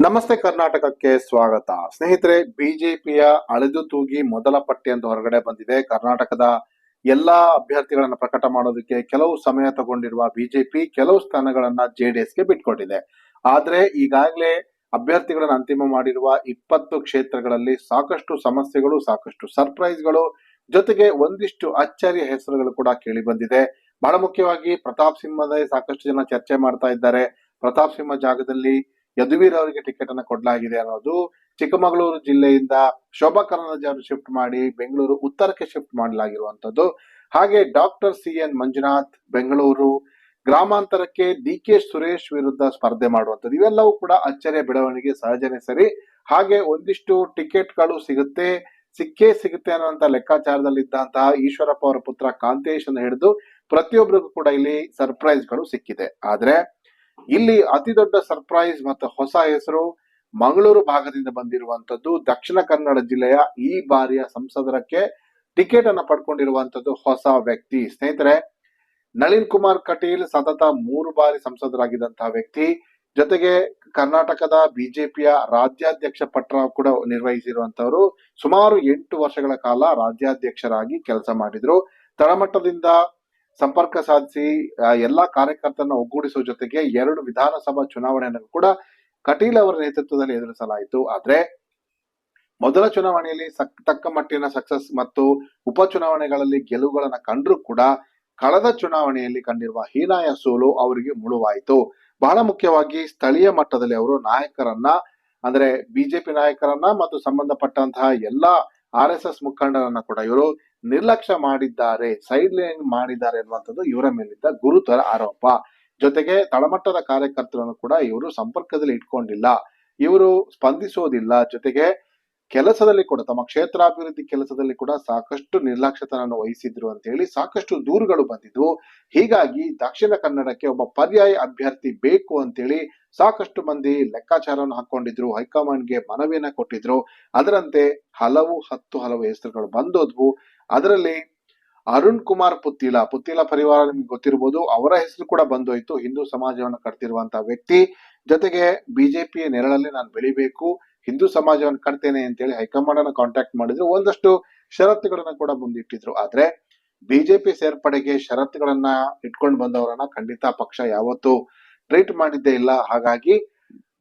ನಮಸ್ತೆ ಕರ್ನಾಟಕಕ್ಕೆ ಸ್ವಾಗತ. ಸ್ನೇಹಿತರೆ, ಬಿಜೆಪಿಯ ಅಳೆದು ತೂಗಿ ಮೊದಲ ಪಟ್ಟಿ ಅಂತ ಹೊರಗಡೆ ಬಂದಿದೆ. ಕರ್ನಾಟಕದ ಎಲ್ಲಾ ಅಭ್ಯರ್ಥಿಗಳನ್ನ ಪ್ರಕಟ ಮಾಡೋದಕ್ಕೆ ಕೆಲವು ಸಮಯ ತಗೊಂಡಿರುವ ಬಿಜೆಪಿ ಕೆಲವು ಸ್ಥಾನಗಳನ್ನ ಜೆಡಿಎಸ್ಗೆ ಬಿಟ್ಕೊಟ್ಟಿದೆ. ಆದ್ರೆ, ಈಗಾಗಲೇ ಅಭ್ಯರ್ಥಿಗಳನ್ನು ಅಂತಿಮ ಮಾಡಿರುವ ಇಪ್ಪತ್ತು ಕ್ಷೇತ್ರಗಳಲ್ಲಿ ಸಾಕಷ್ಟು ಸಮಸ್ಯೆಗಳು, ಸಾಕಷ್ಟು ಸರ್ಪ್ರೈಸ್ಗಳು, ಜೊತೆಗೆ ಒಂದಿಷ್ಟು ಅಚ್ಚರಿಯ ಹೆಸರುಗಳು ಕೂಡ ಕೇಳಿ ಬಂದಿದೆ. ಬಹಳ ಮುಖ್ಯವಾಗಿ ಪ್ರತಾಪ್ ಸಿಂಹದ ಸಾಕಷ್ಟು ಜನ ಚರ್ಚೆ ಮಾಡ್ತಾ ಇದ್ದಾರೆ. ಪ್ರತಾಪ್ ಸಿಂಹ ಜಾಗದಲ್ಲಿ ಯದುವೀರ್ ಅವರಿಗೆ ಟಿಕೆಟ್ ಅನ್ನ ಕೊಡಲಾಗಿದೆ ಅನ್ನೋದು ಚಿಕ್ಕಮಗಳೂರು ಜಿಲ್ಲೆಯಿಂದ ಶೋಭಾ ಕರಂದ್ಲಾಜೆ ಅವರು ಶಿಫ್ಟ್ ಮಾಡಿ ಬೆಂಗಳೂರು ಉತ್ತರಕ್ಕೆ ಶಿಫ್ಟ್ ಮಾಡಲಾಗಿರುವಂತದ್ದು ಹಾಗೆ doctor C N Manjunath Bengaluru ಗ್ರಾಮಾಂತರಕ್ಕೆ D K Suresh ವಿರುದ್ಧ ಸ್ಪರ್ಧೆ ಮಾಡುವಂಥದ್ದು. ಇವೆಲ್ಲವೂ ಕೂಡ ಅಚ್ಚರಿಯ ಬೆಳವಣಿಗೆ ಸಹಜನೇ ಸರಿ. ಹಾಗೆ ಒಂದಿಷ್ಟು ಟಿಕೆಟ್ಗಳು ಸಿಗುತ್ತೆ. ಸಿಕ್ಕೇ ಸಿಗುತ್ತೆ ಅನ್ನುವಂತ ಲೆಕ್ಕಾಚಾರದಲ್ಲಿದ್ದಂತಹ ಈಶ್ವರಪ್ಪ ಅವರ ಪುತ್ರ ಕಾಂತೇಶ್ ಅನ್ನು ಹಿಡಿದು ಪ್ರತಿಯೊಬ್ಬರಿಗೂ ಕೂಡ ಇಲ್ಲಿ ಸರ್ಪ್ರೈಸ್ಗಳು ಸಿಕ್ಕಿದೆ. ಆದ್ರೆ ಇಲ್ಲಿ ಅತಿ ದೊಡ್ಡ ಸರ್ಪ್ರೈಸ್ ಮತ್ತು ಹೊಸ ಹೆಸರು ಮಂಗಳೂರು ಭಾಗದಿಂದ ಬಂದಿರುವಂತದ್ದು ದಕ್ಷಿಣ ಕನ್ನಡ ಜಿಲ್ಲೆಯ ಈ ಬಾರಿಯ ಸಂಸದರಕ್ಕೆ ಟಿಕೆಟ್ ಅನ್ನು ಪಡ್ಕೊಂಡಿರುವಂತದ್ದು ಹೊಸ ವ್ಯಕ್ತಿ. ಸ್ನೇಹಿತರೆ, ನಳಿನ್ ಕುಮಾರ್ ಕಟೀಲ್ ಸತತ ಮೂರು ಬಾರಿ ಸಂಸದರಾಗಿದ್ದಂತಹ ವ್ಯಕ್ತಿ. ಜೊತೆಗೆ ಕರ್ನಾಟಕದ ಬಿಜೆಪಿಯ ರಾಜ್ಯಾಧ್ಯಕ್ಷ ಪಟ್ಟ ಕೂಡ ನಿರ್ವಹಿಸಿರುವಂತವರು ಸುಮಾರು ಎಂಟು ವರ್ಷಗಳ ಕಾಲ ರಾಜ್ಯಾಧ್ಯಕ್ಷರಾಗಿ ಕೆಲಸ ಮಾಡಿದ್ರು. ತಳಮಟ್ಟದಿಂದ ಸಂಪರ್ಕ ಸಾಧಿಸಿ ಎಲ್ಲಾ ಕಾರ್ಯಕರ್ತರನ್ನ ಒಗ್ಗೂಡಿಸುವ ಜೊತೆಗೆ ಎರಡು ವಿಧಾನಸಭಾ ಚುನಾವಣೆಯನ್ನು ಕೂಡ ಕಟೀಲ್ ಅವರ ನೇತೃತ್ವದಲ್ಲಿ ಎದುರಿಸಲಾಯಿತು. ಆದ್ರೆ ಮೊದಲ ಚುನಾವಣೆಯಲ್ಲಿ ತಕ್ಕ ಮಟ್ಟಿನ ಸಕ್ಸಸ್ ಮತ್ತು ಉಪಚುನಾವಣೆಗಳಲ್ಲಿ ಗೆಲುವುಗಳನ್ನ ಕಂಡರೂ ಕೂಡ ಕಳೆದ ಚುನಾವಣೆಯಲ್ಲಿ ಕಂಡಿರುವ ಹೀನಾಯ ಸೋಲು ಅವರಿಗೆ ಮುಳುವಾಯಿತು. ಬಹಳ ಮುಖ್ಯವಾಗಿ ಸ್ಥಳೀಯ ಮಟ್ಟದಲ್ಲಿ ಅವರು ನಾಯಕರನ್ನ, ಅಂದ್ರೆ ಬಿಜೆಪಿ ನಾಯಕರನ್ನ ಮತ್ತು ಸಂಬಂಧಪಟ್ಟಂತಹ ಎಲ್ಲಾ ಆರ್ ಎಸ್ ಎಸ್ ಮುಖಂಡರನ್ನ ಕೂಡ ಇವರು ನಿರ್ಲಕ್ಷ್ಯ ಮಾಡಿದ್ದಾರೆ ಸೈಡ್ ಲೈನ್ ಮಾಡಿದ್ದಾರೆ ಅನ್ನುವಂಥದ್ದು ಇವರ ಮೇಲಿದ್ದ ಗುರುತರ ಆರೋಪ. ಜೊತೆಗೆ ತಳಮಟ್ಟದ ಕಾರ್ಯಕರ್ತರನ್ನು ಕೂಡ ಇವರು ಸಂಪರ್ಕದಲ್ಲಿ ಇಟ್ಕೊಂಡಿಲ್ಲ. ಇವರು ಸ್ಪಂದಿಸೋದಿಲ್ಲ. ಜೊತೆಗೆ ಕೆಲಸದಲ್ಲಿ ಕೂಡ, ತಮ್ಮ ಕ್ಷೇತ್ರಾಭಿವೃದ್ಧಿ ಕೆಲಸದಲ್ಲಿ ಕೂಡ ಸಾಕಷ್ಟು ನಿರ್ಲಕ್ಷ್ಯತನವನ್ನು ವಹಿಸಿದ್ರು ಅಂತ ಹೇಳಿ ಸಾಕಷ್ಟು ದೂರುಗಳು ಬಂದಿದ್ವು. ಹೀಗಾಗಿ ದಕ್ಷಿಣ ಕನ್ನಡಕ್ಕೆ ಒಬ್ಬ ಪರ್ಯಾಯ ಅಭ್ಯರ್ಥಿ ಬೇಕು ಅಂತೇಳಿ ಸಾಕಷ್ಟು ಮಂದಿ ಲೆಕ್ಕಾಚಾರವನ್ನು ಹಾಕೊಂಡಿದ್ರು ಹೈಕಮಾಂಡ್ಗೆ ಮನವಿಯನ್ನ ಕೊಟ್ಟಿದ್ರು. ಅದರಂತೆ ಹಲವು ಹತ್ತು ಹಲವು ಹೆಸರುಗಳು ಬಂದೋದ್ವು. ಅದರಲ್ಲಿ ಅರುಣ್ ಕುಮಾರ್ ಪುತ್ತಿಲ ಪುತ್ತಿಲ ಪರಿವಾರ ನಿಮ್ಗೆ ಗೊತ್ತಿರಬಹುದು ಅವರ ಹೆಸರು ಕೂಡ ಬಂದೋಯ್ತು. ಹಿಂದೂ ಸಮಾಜವನ್ನು ಕಟ್ತಿರುವಂತಹ ವ್ಯಕ್ತಿ. ಜೊತೆಗೆ ಬಿಜೆಪಿಯ ನೆರಳಲ್ಲಿ ನಾನು ಬೆಳಿಬೇಕು, ಹಿಂದೂ ಸಮಾಜವನ್ನು ಕಟ್ತೇನೆ ಅಂತೇಳಿ ಹೈಕಮಾಂಡ್ ಅನ್ನ ಕಾಂಟ್ಯಾಕ್ಟ್ ಮಾಡಿದ್ರು. ಒಂದಷ್ಟು ಷರತ್ತುಗಳನ್ನ ಕೂಡ ಮುಂದಿಟ್ಟಿದ್ರು. ಆದ್ರೆ ಬಿಜೆಪಿ ಸೇರ್ಪಡೆಗೆ ಷರತ್ತುಗಳನ್ನ ಇಟ್ಕೊಂಡು ಬಂದವರನ್ನ ಖಂಡಿತ ಪಕ್ಷ ಯಾವತ್ತೂ ಟ್ರೀಟ್ ಮಾಡಿದ್ದೇ ಇಲ್ಲ. ಹಾಗಾಗಿ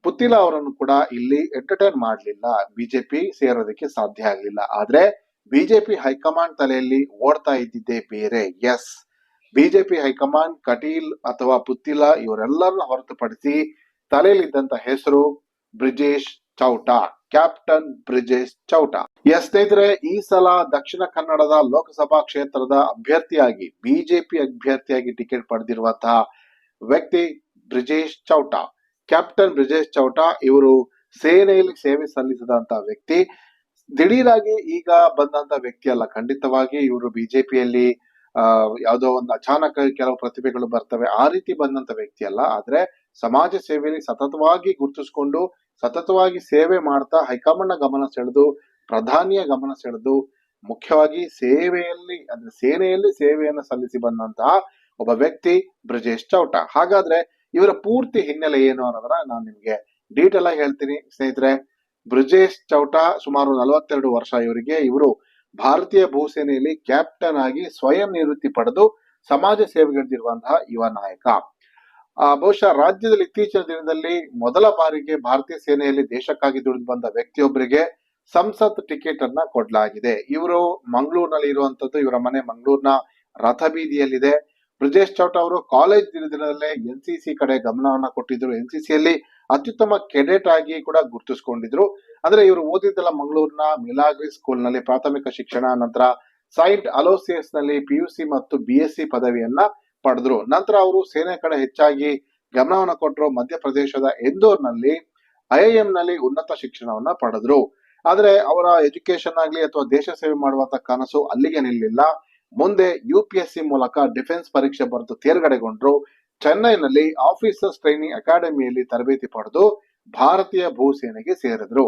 ಪುತ್ತಿಲ ಅವರನ್ನು ಕೂಡ ಇಲ್ಲಿ ಎಂಟರ್ಟೈನ್ ಮಾಡಲಿಲ್ಲ. ಬಿಜೆಪಿ ಸೇರೋದಕ್ಕೆ ಸಾಧ್ಯ ಆಗಲಿಲ್ಲ. ಆದ್ರೆ ಬಿಜೆಪಿ ಹೈಕಮಾಂಡ್ ತಲೆಯಲ್ಲಿ ಓಡ್ತಾ ಇದ್ದಿದ್ದೇ ಬೇರೆ. ಎಸ್ ಬಿಜೆಪಿ ಹೈಕಮಾಂಡ್, ಕಟೀಲ್ ಅಥವಾ ಪುತ್ತಿಲ ಇವರೆಲ್ಲರನ್ನ ಹೊರತುಪಡಿಸಿ ತಲೆಯಲ್ಲಿದ್ದಂತ ಹೆಸರು ಬ್ರಿಜೇಶ್ ಚೌಟಾ, ಕ್ಯಾಪ್ಟನ್ ಬ್ರಿಜೇಶ್ ಚೌಟಾ. ಎಸ್ ಸ್ನೇಹಿತರೆ, ಈ ಸಲ ದಕ್ಷಿಣ ಕನ್ನಡದ ಲೋಕಸಭಾ ಕ್ಷೇತ್ರದ ಅಭ್ಯರ್ಥಿಯಾಗಿ, ಬಿಜೆಪಿ ಅಭ್ಯರ್ಥಿಯಾಗಿ ಟಿಕೆಟ್ ಪಡೆದಿರುವಂತಹ ವ್ಯಕ್ತಿ ಬ್ರಿಜೇಶ್ ಚೌಟಾ. ಕ್ಯಾಪ್ಟನ್ ಬ್ರಿಜೇಶ್ ಚೌಟಾ ಇವರು ಸೇನೆಯಲ್ಲಿ ಸೇವೆ ಸಲ್ಲಿಸಿದಂತಹ ವ್ಯಕ್ತಿ. ದಿಢೀರಾಗಿ ಈಗ ಬಂದಂತ ವ್ಯಕ್ತಿ ಅಲ್ಲ. ಖಂಡಿತವಾಗಿ ಇವರು ಬಿಜೆಪಿಯಲ್ಲಿ ಯಾವುದೋ ಒಂದು ಅಚಾನಕ ಕೆಲವು ಪ್ರತಿಭೆಗಳು ಬರ್ತವೆ. ಆ ರೀತಿ ಬಂದಂತ ವ್ಯಕ್ತಿ ಅಲ್ಲ. ಆದ್ರೆ ಸಮಾಜ ಸೇವೆಯಲ್ಲಿ ಸತತವಾಗಿ ಗುರುತಿಸಿಕೊಂಡು, ಸತತವಾಗಿ ಸೇವೆ ಮಾಡ್ತಾ ಹೈಕಮಾಂಡ್ನ ಗಮನ ಸೆಳೆದು, ಪ್ರಧಾನಿಯ ಗಮನ ಸೆಳೆದು, ಮುಖ್ಯವಾಗಿ ಸೇವೆಯಲ್ಲಿ, ಅಂದ್ರೆ ಸೇನೆಯಲ್ಲಿ ಸೇವೆಯನ್ನು ಸಲ್ಲಿಸಿ ಬಂದಂತಹ ಒಬ್ಬ ವ್ಯಕ್ತಿ ಬ್ರಿಜೇಶ್ ಚೌಟ. ಹಾಗಾದ್ರೆ ಇವರ ಪೂರ್ತಿ ಹಿನ್ನೆಲೆ ಏನು ಅನ್ನೋದನ್ನ ನಾನು ನಿಮ್ಗೆ ಡೀಟೇಲ್ ಆಗಿ ಹೇಳ್ತೀನಿ. ಸ್ನೇಹಿತರೆ ಬ್ರಿಜೇಶ್ ಚೌಟಾ ಸುಮಾರು ನಲವತ್ತೆರಡು ವರ್ಷ ಇವರಿಗೆ. ಇವರು ಭಾರತೀಯ ಭೂಸೇನೆಯಲ್ಲಿ ಕ್ಯಾಪ್ಟನ್ ಆಗಿ ಸ್ವಯಂ ನಿವೃತ್ತಿ ಪಡೆದು ಸಮಾಜ ಸೇವೆಗಿಳಿದಿರುವಂತಹ ಯುವ ನಾಯಕ. ಬಹುಶಃ ರಾಜ್ಯದಲ್ಲಿ ಇತ್ತೀಚಿನ ದಿನದಲ್ಲಿ ಮೊದಲ ಬಾರಿಗೆ ಭಾರತೀಯ ಸೇನೆಯಲ್ಲಿ ದೇಶಕ್ಕಾಗಿ ದುಡಿದು ಬಂದ ವ್ಯಕ್ತಿಯೊಬ್ಬರಿಗೆ ಸಂಸತ್ ಟಿಕೆಟ್ ಅನ್ನ ಕೊಡಲಾಗಿದೆ. ಇವರು ಮಂಗಳೂರಿನಲ್ಲಿ ಇರುವಂತದ್ದು ಇವರ ಮನೆ ಮಂಗಳೂರಿನ ರಥಬೀದಿಯಲ್ಲಿದೆ. ಬ್ರಿಜೇಶ್ ಚೌಟ ಅವರು ಕಾಲೇಜ್ ದಿನದಲ್ಲೇ ಎನ್ ಸಿ ಸಿ ಕಡೆ ಗಮನವನ್ನ ಕೊಟ್ಟಿದ್ರು ಎನ್ ಸಿ ಸಿಯಲ್ಲಿ ಅತ್ಯುತ್ತಮ ಕೆಡೆಟ್ ಆಗಿ ಕೂಡ ಗುರುತಿಸ್ಕೊಂಡಿದ್ರು. ಅಂದ್ರೆ ಇವರು ಓದಿದ್ದೆಲ್ಲ ಮಂಗಳೂರಿನ ಮಿಲಾಗ್ರಿ ಸ್ಕೂಲ್ನಲ್ಲಿ ಪ್ರಾಥಮಿಕ ಶಿಕ್ಷಣ ನಂತರ ಸೈಂಟ್ ಅಲೋಸಿಯಸ್ನಲ್ಲಿ ಪಿ ಯು ಸಿ ಮತ್ತು ಬಿ ಎಸ್ ಸಿ ಪದವಿಯನ್ನ ಪಡೆದ್ರು. ನಂತರ ಅವರು ಸೇನೆ ಕಡೆ ಹೆಚ್ಚಾಗಿ ಗಮನವನ್ನು ಕೊಟ್ಟರು ಮಧ್ಯಪ್ರದೇಶದ ಎಂದೋರ್ನಲ್ಲಿ ಐಐಎಂ ನಲ್ಲಿ ಉನ್ನತ ಶಿಕ್ಷಣವನ್ನ ಪಡೆದ್ರು. ಆದ್ರೆ ಅವರ ಎಜುಕೇಶನ್ ಆಗ್ಲಿ ಅಥವಾ ದೇಶ ಸೇವೆ ಮಾಡುವಂತ ಕನಸು ಅಲ್ಲಿಗೆ ನಿಲ್ಲಿಲ್ಲ. ಮುಂದೆ ಯು ಪಿ ಎಸ್ ಸಿ ಮೂಲಕ ಡಿಫೆನ್ಸ್ ಪರೀಕ್ಷೆ ಬರೆದು ತೇರ್ಗಡೆಗೊಂಡ್ರು. ಚೆನ್ನೈನಲ್ಲಿ ಆಫೀಸರ್ಸ್ ಟ್ರೈನಿಂಗ್ ಅಕಾಡೆಮಿಯಲ್ಲಿ ತರಬೇತಿ ಪಡೆದು ಭಾರತೀಯ ಭೂಸೇನೆಗೆ ಸೇರಿದ್ರು.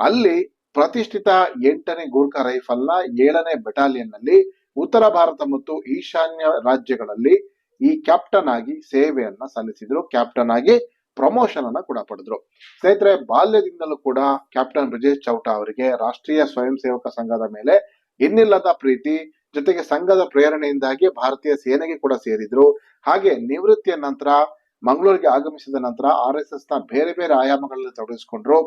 ಅಲ್ಲಿ ಪ್ರತಿಷ್ಠಿತ ಎಂಟನೇ ಗೂರ್ಖಾ ರೈಫಲ್ನ ಏಳನೇ ಬೆಟಾಲಿಯನ್ನಲ್ಲಿ ಉತ್ತರ ಭಾರತ ಮತ್ತು ಈಶಾನ್ಯ ರಾಜ್ಯಗಳಲ್ಲಿ ಈ ಕ್ಯಾಪ್ಟನ್ ಆಗಿ ಸೇವೆಯನ್ನ ಸಲ್ಲಿಸಿದ್ರು. ಕ್ಯಾಪ್ಟನ್ ಆಗಿ ಪ್ರಮೋಷನ್ ಅನ್ನ ಕೂಡ ಪಡೆದ್ರು. ಸ್ನೇಹಿತರೆ, ಬಾಲ್ಯದಿಂದಲೂ ಕೂಡ ಕ್ಯಾಪ್ಟನ್ ಬ್ರಿಜೇಶ್ ಚೌಟಾ ಅವರಿಗೆ ರಾಷ್ಟ್ರೀಯ ಸ್ವಯಂ ಸೇವಕ ಸಂಘದ ಮೇಲೆ ಇನ್ನಿಲ್ಲದ ಪ್ರೀತಿ ಜೊತೆಗೆ ಸಂಘದ ಪ್ರೇರಣೆಯಿಂದಾಗಿ ಭಾರತೀಯ ಸೇನೆಗೆ ಕೂಡ ಸೇರಿದ್ರು. ಹಾಗೆ ನಿವೃತ್ತಿಯ ನಂತರ, ಮಂಗಳೂರಿಗೆ ಆಗಮಿಸಿದ ನಂತರ ಆರ್ ಎಸ್ ಎಸ್ನ ಬೇರೆ ಬೇರೆ ಆಯಾಮಗಳಲ್ಲಿ ತೊಡಗಿಸಿಕೊಂಡ್ರು.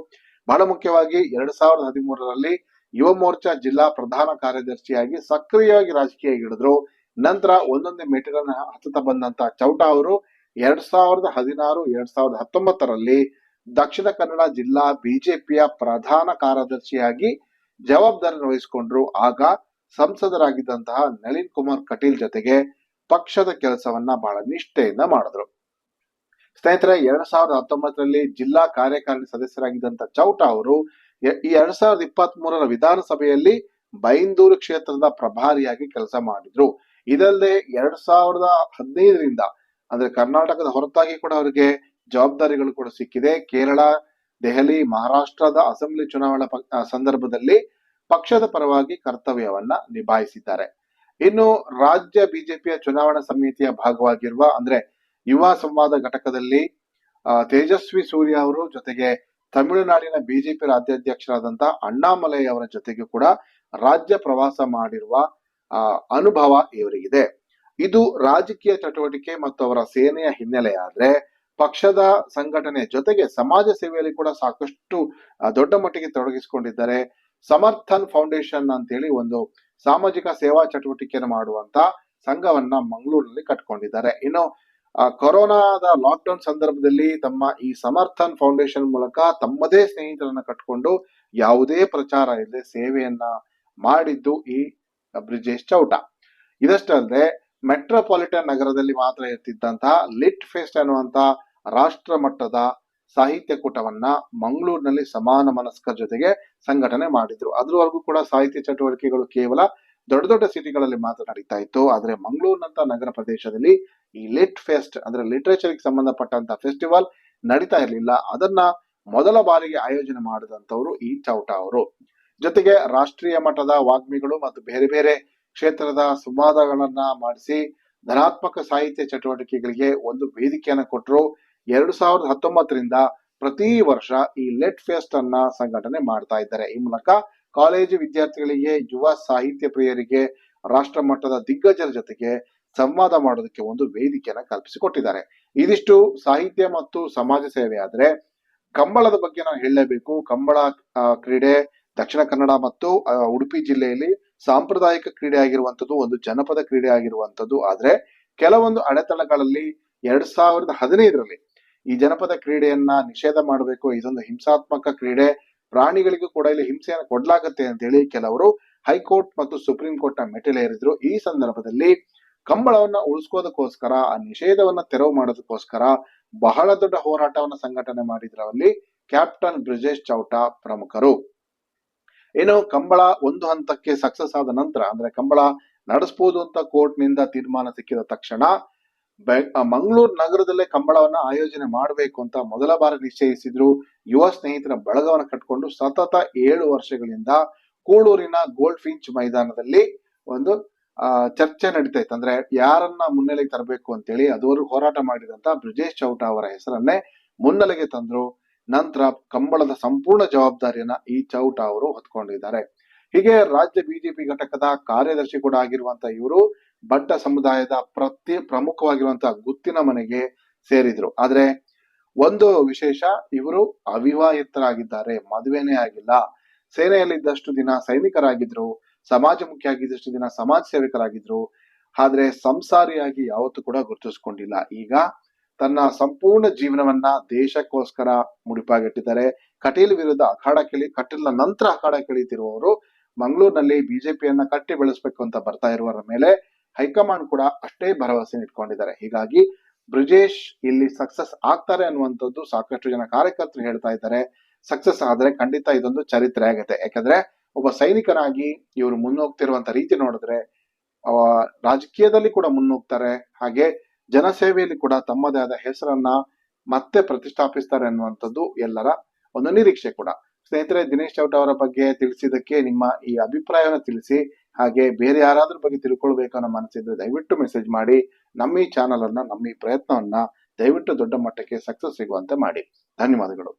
ಬಹಳ ಮುಖ್ಯವಾಗಿ ಎರಡ್ ಸಾವಿರದ ಹದಿಮೂರರಲ್ಲಿ ಯುವ ಮೋರ್ಚಾ ಜಿಲ್ಲಾ ಪ್ರಧಾನ ಕಾರ್ಯದರ್ಶಿಯಾಗಿ ಸಕ್ರಿಯವಾಗಿ ರಾಜಕೀಯ ಇಳಿದ್ರು ನಂತರ ಒಂದೊಂದೇ ಮೆಟ್ಟಿಲನ್ನ ಹತ್ತುತ್ತಾ ಬಂದಂತ ಚೌಟಾ ಅವರು ಎರಡ್ ಸಾವಿರದ ಹದಿನಾರು, ಎರಡ್ ಸಾವಿರದ ಹತ್ತೊಂಬತ್ತರಲ್ಲಿ ದಕ್ಷಿಣ ಕನ್ನಡ ಜಿಲ್ಲಾ ಬಿಜೆಪಿಯ ಪ್ರಧಾನ ಕಾರ್ಯದರ್ಶಿಯಾಗಿ ಜವಾಬ್ದಾರಿ ವಹಿಸಿಕೊಂಡ್ರು ಆಗ ಸಂಸದರಾಗಿದ್ದಂತಹ ನಳಿನ್ ಕುಮಾರ್ ಕಟೀಲ್ ಜೊತೆಗೆ ಪಕ್ಷದ ಕೆಲಸವನ್ನ ಬಹಳ ನಿಷ್ಠೆಯಿಂದ ಮಾಡಿದ್ರು. ಸ್ನೇಹಿತರೆ, ಎರಡ್ ಸಾವಿರದ ಹತ್ತೊಂಬತ್ತರಲ್ಲಿ ಜಿಲ್ಲಾ ಕಾರ್ಯಕಾರಿಣಿ ಸದಸ್ಯರಾಗಿದ್ದಂತ ಚೌಟಾ ಅವರು ಈ ಎರಡ್ ಸಾವಿರದ ಇಪ್ಪತ್ತ್ ಮೂರರ ವಿಧಾನಸಭೆಯಲ್ಲಿ ಬೈಂದೂರು ಕ್ಷೇತ್ರದ ಪ್ರಭಾರಿಯಾಗಿ ಕೆಲಸ ಮಾಡಿದ್ರು. ಇದಲ್ಲದೆ ಎರಡ್ ಸಾವಿರದ ಹದಿನೈದರಿಂದ ಅಂದ್ರೆ ಕರ್ನಾಟಕದ ಹೊರತಾಗಿ ಕೂಡ ಅವರಿಗೆ ಜವಾಬ್ದಾರಿಗಳು ಕೂಡ ಸಿಕ್ಕಿದೆ. ಕೇರಳ, ದೆಹಲಿ, ಮಹಾರಾಷ್ಟ್ರದ ಅಸೆಂಬ್ಲಿ ಚುನಾವಣಾ ಸಂದರ್ಭದಲ್ಲಿ ಪಕ್ಷದ ಪರವಾಗಿ ಕರ್ತವ್ಯವನ್ನ ನಿಭಾಯಿಸಿದ್ದಾರೆ. ಇನ್ನು ರಾಜ್ಯ ಬಿಜೆಪಿಯ ಚುನಾವಣಾ ಸಮಿತಿಯ ಭಾಗವಾಗಿರುವ ಅಂದ್ರೆ ಯುವ ಸಂವಾದ ಘಟಕದಲ್ಲಿ ತೇಜಸ್ವಿ ಸೂರ್ಯ ಅವರು ಜೊತೆಗೆ ತಮಿಳುನಾಡಿನ ಬಿಜೆಪಿ ರಾಜ್ಯಾಧ್ಯಕ್ಷರಾದಂತಹ ಅಣ್ಣಾಮಲೈ ಅವರ ಜೊತೆಗೆ ಕೂಡ ರಾಜ್ಯ ಪ್ರವಾಸ ಮಾಡಿರುವ ಅನುಭವ ಇವರಿಗಿದೆ. ಇದು ರಾಜಕೀಯ ಚಟುವಟಿಕೆ ಮತ್ತು ಅವರ ಸೇನೆಯ ಹಿನ್ನೆಲೆ ಆದ್ರೆ ಪಕ್ಷದ ಸಂಘಟನೆ ಜೊತೆಗೆ ಸಮಾಜ ಸೇವೆಯಲ್ಲಿ ಕೂಡ ಸಾಕಷ್ಟು ದೊಡ್ಡ ಮಟ್ಟಿಗೆ ತೊಡಗಿಸಿಕೊಂಡಿದ್ದಾರೆ. ಸಮರ್ಥನ್ ಫೌಂಡೇಶನ್ ಅಂತೇಳಿ ಒಂದು ಸಾಮಾಜಿಕ ಸೇವಾ ಚಟುವಟಿಕೆಯನ್ನು ಮಾಡುವಂತ ಸಂಘವನ್ನ ಮಂಗಳೂರಿನಲ್ಲಿ ಕಟ್ಕೊಂಡಿದ್ದಾರೆ. ಇನ್ನು ಕೊರೋನಾದ ಲಾಕ್ಡೌನ್ ಸಂದರ್ಭದಲ್ಲಿ ತಮ್ಮ ಈ ಸಮರ್ಥನ್ ಫೌಂಡೇಶನ್ ಮೂಲಕ ತಮ್ಮದೇ ಸ್ನೇಹಿತರನ್ನ ಕಟ್ಕೊಂಡು ಯಾವುದೇ ಪ್ರಚಾರ ಇಲ್ಲದೆ ಸೇವೆಯನ್ನ ಮಾಡಿದ್ದು ಈ ಬ್ರಿಜೇಶ್ ಚೌಟ. ಇದಷ್ಟಲ್ಲದೆ ಮೆಟ್ರೋಪಾಲಿಟನ್ ನಗರದಲ್ಲಿ ಮಾತ್ರ ಇರ್ತಿದ್ದಂತಹ ಲಿಟ್ ಫೆಸ್ಟ್ ಅನ್ನುವಂತ ರಾಷ್ಟ್ರ ಮಟ್ಟದ ಸಾಹಿತ್ಯ ಕೂಟವನ್ನ ಮಂಗಳೂರಿನಲ್ಲಿ ಸಮಾನ ಮನಸ್ಕರ ಜೊತೆಗೆ ಸಂಘಟನೆ ಮಾಡಿದ್ರು. ಅದ್ರವರೆಗೂ ಕೂಡ ಸಾಹಿತ್ಯ ಚಟುವಟಿಕೆಗಳು ಕೇವಲ ದೊಡ್ಡ ದೊಡ್ಡ ಸಿಟಿಗಳಲ್ಲಿ ಮಾತ್ರ ನಡೀತಾ ಇತ್ತು. ಆದ್ರೆ ಮಂಗಳೂರಿನಂತ ನಗರ ಪ್ರದೇಶದಲ್ಲಿ ಈ ಲಿಟ್ ಫೆಸ್ಟ್ ಅಂದ್ರೆ ಲಿಟರೇಚರ್ ಸಂಬಂಧಪಟ್ಟಂತ ಫೆಸ್ಟಿವಲ್ ನಡೀತಾ ಇರಲಿಲ್ಲ. ಅದನ್ನ ಮೊದಲ ಬಾರಿಗೆ ಆಯೋಜನೆ ಮಾಡಿದಂತವರು ಈ ಚೌಟಾ ಅವರು. ಜೊತೆಗೆ ರಾಷ್ಟ್ರೀಯ ಮಟ್ಟದ ವಾಗ್ಮಿಗಳು ಮತ್ತು ಬೇರೆ ಬೇರೆ ಕ್ಷೇತ್ರದ ಸಂವಾದಗಳನ್ನ ಮಾಡಿಸಿ ಧನಾತ್ಮಕ ಸಾಹಿತ್ಯ ಚಟುವಟಿಕೆಗಳಿಗೆ ಒಂದು ವೇದಿಕೆಯನ್ನು ಕೊಟ್ಟರು ಎರಡು ಸಾವಿರದ ಹತ್ತೊಂಬತ್ತರಿಂದ ಪ್ರತಿ ವರ್ಷ ಈ ಲೆಟ್ ಫೆಸ್ಟ್ ಅನ್ನ ಸಂಘಟನೆ ಮಾಡ್ತಾ ಇದ್ದಾರೆ. ಈ ಮೂಲಕ ಕಾಲೇಜು ವಿದ್ಯಾರ್ಥಿಗಳಿಗೆ, ಯುವ ಸಾಹಿತ್ಯ ಪ್ರಿಯರಿಗೆ, ರಾಷ್ಟ್ರ ಮಟ್ಟದ ದಿಗ್ಗಜರ ಜೊತೆಗೆ ಸಂವಾದ ಮಾಡೋದಕ್ಕೆ ಒಂದು ವೇದಿಕೆಯನ್ನ ಕಲ್ಪಿಸಿಕೊಟ್ಟಿದ್ದಾರೆ. ಇದಿಷ್ಟು ಸಾಹಿತ್ಯ ಮತ್ತು ಸಮಾಜ ಸೇವೆ ಆದ್ರೆ ಕಂಬಳದ ಬಗ್ಗೆ ನಾನು ಹೇಳಲೇಬೇಕು. ಕಂಬಳ ಕ್ರೀಡೆ, ದಕ್ಷಿಣ ಕನ್ನಡ ಮತ್ತು ಉಡುಪಿ ಜಿಲ್ಲೆಯಲ್ಲಿ ಸಾಂಪ್ರದಾಯಿಕ ಕ್ರೀಡೆ ಆಗಿರುವಂತದ್ದು ಒಂದು ಜನಪದ ಕ್ರೀಡೆ ಆಗಿರುವಂತದ್ದು ಆದ್ರೆ ಕೆಲವೊಂದು ಅಡೆತಡೆಗಳಲ್ಲಿ ಎರಡ್ ಸಾವಿರದ ಹದಿನೈದರಲ್ಲಿ ಈ ಜನಪದ ಕ್ರೀಡೆಯನ್ನ ನಿಷೇಧ ಮಾಡಬೇಕು, ಇದೊಂದು ಹಿಂಸಾತ್ಮಕ ಕ್ರೀಡೆ. ಪ್ರಾಣಿಗಳಿಗೂ ಕೂಡ ಇಲ್ಲಿ ಹಿಂಸೆಯನ್ನು ಕೊಡಲಾಗುತ್ತೆ ಅಂತ ಹೇಳಿ ಕೆಲವರು ಹೈಕೋರ್ಟ್ ಮತ್ತು ಸುಪ್ರೀಂ ಕೋರ್ಟ್ನ ಮೆಟ್ಟಿಲೇರಿದ್ರು. ಈ ಸಂದರ್ಭದಲ್ಲಿ ಕಂಬಳವನ್ನ ಉಳಿಸ್ಕೋದಕ್ಕೋಸ್ಕರ, ಆ ನಿಷೇಧವನ್ನ ತೆರವು ಮಾಡೋದಕ್ಕೋಸ್ಕರ ಬಹಳ ದೊಡ್ಡ ಹೋರಾಟವನ್ನ ಸಂಘಟನೆ ಮಾಡಿದ್ರಲ್ಲಿ ಕ್ಯಾಪ್ಟನ್ ಬ್ರಿಜೇಶ್ ಚೌಟಾ ಪ್ರಮುಖರು. ಏನು ಕಂಬಳ ಒಂದು ಹಂತಕ್ಕೆ ಸಕ್ಸಸ್ ಆದ ನಂತರ, ಅಂದ್ರೆ ಕಂಬಳ ನಡೆಸಬಹುದು ಅಂತ ಕೋರ್ಟ್ನಿಂದ ತೀರ್ಮಾನ ಸಿಕ್ಕಿದ ತಕ್ಷಣ ಮಂಗಳೂರು ನಗರದಲ್ಲೇ ಕಂಬಳವನ್ನ ಆಯೋಜನೆ ಮಾಡಬೇಕು ಅಂತ ಮೊದಲ ಬಾರಿ ನಿಶ್ಚಯಿಸಿದ್ರು. ಯುವ ಸ್ನೇಹಿತರ ಬಳಗವನ್ನು ಕಟ್ಕೊಂಡು ಸತತ ಏಳು ವರ್ಷಗಳಿಂದ ಕೂಳೂರಿನ ಗೋಲ್ಡ್ ಫಿಂಚ್ ಮೈದಾನದಲ್ಲಿ ಒಂದು ಚರ್ಚೆ ನಡೀತಾ ಇತ್ತು. ಅಂದ್ರೆ ಯಾರನ್ನ ಮುನ್ನೆಲೆಗೆ ತರಬೇಕು ಅಂತೇಳಿ ಅದುವರೆಗೂ ಹೋರಾಟ ಮಾಡಿದಂತ ಬ್ರಿಜೇಶ್ ಚೌಟ ಅವರ ಹೆಸರನ್ನೇ ಮುನ್ನೆಲೆಗೆ ತಂದ್ರು. ನಂತರ ಕಂಬಳದ ಸಂಪೂರ್ಣ ಜವಾಬ್ದಾರಿಯನ್ನ ಈ ಚೌಟ ಅವರು ಹೊತ್ಕೊಂಡಿದ್ದಾರೆ. ಹೀಗೆ ರಾಜ್ಯ ಬಿಜೆಪಿ ಘಟಕದ ಕಾರ್ಯದರ್ಶಿ ಕೂಡ ಆಗಿರುವಂತ ಇವರು ಬಡ್ಡ ಸಮುದಾಯದ ಪ್ರತಿ ಪ್ರಮುಖವಾಗಿರುವಂತಹ ಗುತ್ತಿನ ಮನೆಗೆ ಸೇರಿದ್ರು. ಆದ್ರೆ ಒಂದು ವಿಶೇಷ, ಇವರು ಅವಿವಾಹಿತರಾಗಿದ್ದಾರೆ, ಮದುವೆನೇ ಆಗಿಲ್ಲ. ಸೇನೆಯಲ್ಲಿದ್ದಷ್ಟು ದಿನ ಸೈನಿಕರಾಗಿದ್ರು ಸಮಾಜಮುಖಿ ಆಗಿದ್ದಷ್ಟು ದಿನ ಸಮಾಜ ಸೇವಕರಾಗಿದ್ರು. ಆದ್ರೆ ಸಂಸಾರಿಯಾಗಿ ಯಾವತ್ತೂ ಕೂಡ ಗುರುತಿಸ್ಕೊಂಡಿಲ್ಲ. ಈಗ ತನ್ನ ಸಂಪೂರ್ಣ ಜೀವನವನ್ನ ದೇಶಕ್ಕೋಸ್ಕರ ಮುಡಿಪಾಗಿಟ್ಟಿದ್ದಾರೆ. ಕಟೀಲ್ ವಿರುದ್ಧ ಅಖಾಡ ಕೇಳಿ, ಕಟೀಲ್ನ ನಂತರ ಅಖಾಡ ಕೆಳಿತಿರುವವರು ಮಂಗಳೂರಿನಲ್ಲಿ ಬಿಜೆಪಿಯನ್ನ ಕಟ್ಟಿ ಬೆಳೆಸಬೇಕು ಅಂತ ಬರ್ತಾ ಇರುವವರ ಮೇಲೆ ಹೈಕಮಾಂಡ್ ಕೂಡ ಅಷ್ಟೇ ಭರವಸೆ ಇಟ್ಕೊಂಡಿದ್ದಾರೆ ಹೀಗಾಗಿ ಬ್ರಿಜೇಶ್ ಇಲ್ಲಿ ಸಕ್ಸಸ್ ಆಗ್ತಾರೆ ಅನ್ನುವಂಥದ್ದು ಸಾಕಷ್ಟು ಜನ ಕಾರ್ಯಕರ್ತರು ಹೇಳ್ತಾ ಇದ್ದಾರೆ. ಸಕ್ಸಸ್ ಆದರೆ ಖಂಡಿತ ಇದೊಂದು ಚರಿತ್ರೆ ಆಗುತ್ತೆ. ಯಾಕಂದ್ರೆ ಒಬ್ಬ ಸೈನಿಕನಾಗಿ ಇವರು ಮುನ್ನೋಗ್ತಿರುವಂತ ರೀತಿ ನೋಡಿದ್ರೆ ರಾಜಕೀಯದಲ್ಲಿ ಕೂಡ ಮುನ್ನೋಗ್ತಾರೆ. ಹಾಗೆ ಜನಸೇವೆಯಲ್ಲಿ ಕೂಡ ತಮ್ಮದೇ ಆದ ಹೆಸರನ್ನ ಮತ್ತೆ ಪ್ರತಿಷ್ಠಾಪಿಸ್ತಾರೆ ಅನ್ನುವಂಥದ್ದು ಎಲ್ಲರ ಒಂದು ನಿರೀಕ್ಷೆ ಕೂಡ. ಸ್ನೇಹಿತರೆ, ದಿನೇಶ್ ಚೌಟ ಅವರ ಬಗ್ಗೆ ತಿಳಿಸಿದ್ದಕ್ಕೆ ನಿಮ್ಮ ಈ ಅಭಿಪ್ರಾಯವನ್ನು ತಿಳಿಸಿ. ಹಾಗೆ ಬೇರೆ ಯಾರಾದ್ರ ಬಗ್ಗೆ ತಿಳ್ಕೊಳ್ಬೇಕು ಅನ್ನೋ ಮನಸ್ಸಿದ್ರೆ ದಯವಿಟ್ಟು ಮೆಸೇಜ್ ಮಾಡಿ, ನಮ್ಮ ಈ ಚಾನಲ್ ಅನ್ನ, ನಮ್ಮ ಈ ಪ್ರಯತ್ನವನ್ನ ದಯವಿಟ್ಟು ದೊಡ್ಡ ಮಟ್ಟಕ್ಕೆ ಸಕ್ಸಸ್ ಸಿಗುವಂತೆ ಮಾಡಿ. ಧನ್ಯವಾದಗಳು.